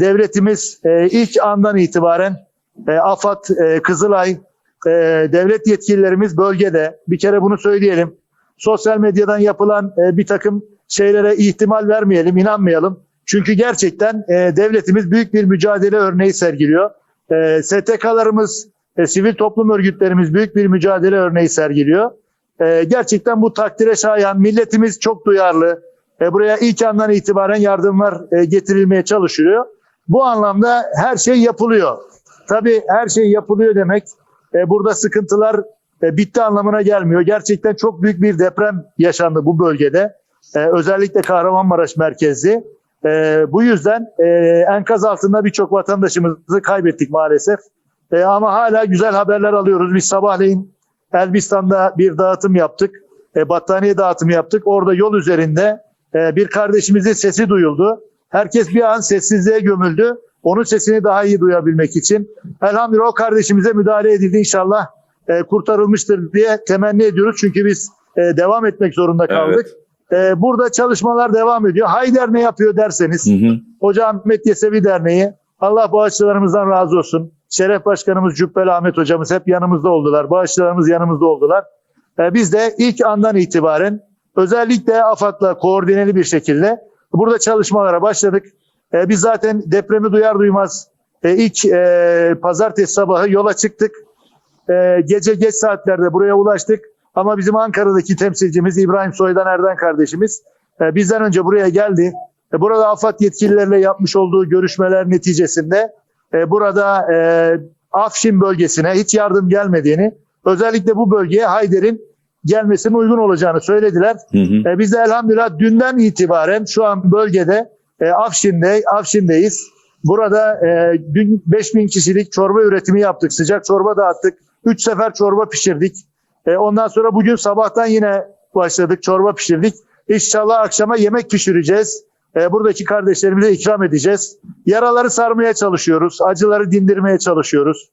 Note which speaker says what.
Speaker 1: devletimiz e, ilk andan itibaren e, AFAD, e, Kızılay, e, devlet yetkililerimiz bölgede. Bir kere bunu söyleyelim. Sosyal medyadan yapılan e, bir takım şeylere ihtimal vermeyelim, inanmayalım. Çünkü gerçekten e, devletimiz büyük bir mücadele örneği sergiliyor. E, STK'larımız, e, sivil toplum örgütlerimiz büyük bir mücadele örneği sergiliyor. E, gerçekten bu takdire şayan, milletimiz çok duyarlı. E, buraya ilk andan itibaren yardımlar e, getirilmeye çalışılıyor. Bu anlamda her şey yapılıyor. Tabii her şey yapılıyor demek e, burada sıkıntılar e, bitti anlamına gelmiyor. Gerçekten çok büyük bir deprem yaşandı bu bölgede. E, özellikle Kahramanmaraş merkezli. E, bu yüzden e, enkaz altında birçok vatandaşımızı kaybettik maalesef. E, ama hala güzel haberler alıyoruz. Biz sabahleyin Elbistan'da bir dağıtım yaptık. E, battaniye dağıtımı yaptık. Orada yol üzerinde e, bir kardeşimizin sesi duyuldu. Herkes bir an sessizliğe gömüldü. Onun sesini daha iyi duyabilmek için. Elhamdülillah o kardeşimize müdahale edildi. İnşallah e, kurtarılmıştır diye temenni ediyoruz. Çünkü biz e, devam etmek zorunda kaldık. E, burada çalışmalar devam ediyor. Hayder ne yapıyor derseniz.
Speaker 2: Hı hı.
Speaker 1: Hoca Ahmet Yesevi Derneği. Allah bağışçılarımızdan razı olsun. Şeref Başkanımız Cübbeli Ahmet Hocamız hep yanımızda oldular. Bağışçılarımız yanımızda oldular. E, biz de ilk andan itibaren özellikle AFAD'la koordineli bir şekilde burada çalışmalara başladık. E, biz zaten depremi duyar duymaz e, ilk e, pazartesi sabahı yola çıktık. E, gece geç saatlerde buraya ulaştık. Ama bizim Ankara'daki temsilcimiz İbrahim Soydan Erden kardeşimiz e, bizden önce buraya geldi. E, burada AFAD yetkililerle yapmış olduğu görüşmeler neticesinde e, burada e, Afşin bölgesine hiç yardım gelmediğini, özellikle bu bölgeye Hayder'in gelmesinin uygun olacağını söylediler.
Speaker 2: Hı hı.
Speaker 1: E, biz de elhamdülillah dünden itibaren şu an bölgede e, Afşin'de, Afşin'deyiz. Burada e, dün 5000 kişilik çorba üretimi yaptık. Sıcak çorba dağıttık. 3 sefer çorba pişirdik. E, ondan sonra bugün sabahtan yine başladık. Çorba pişirdik. İnşallah akşama yemek pişireceğiz. E, buradaki kardeşlerimize ikram edeceğiz. Yaraları sarmaya çalışıyoruz. Acıları dindirmeye çalışıyoruz.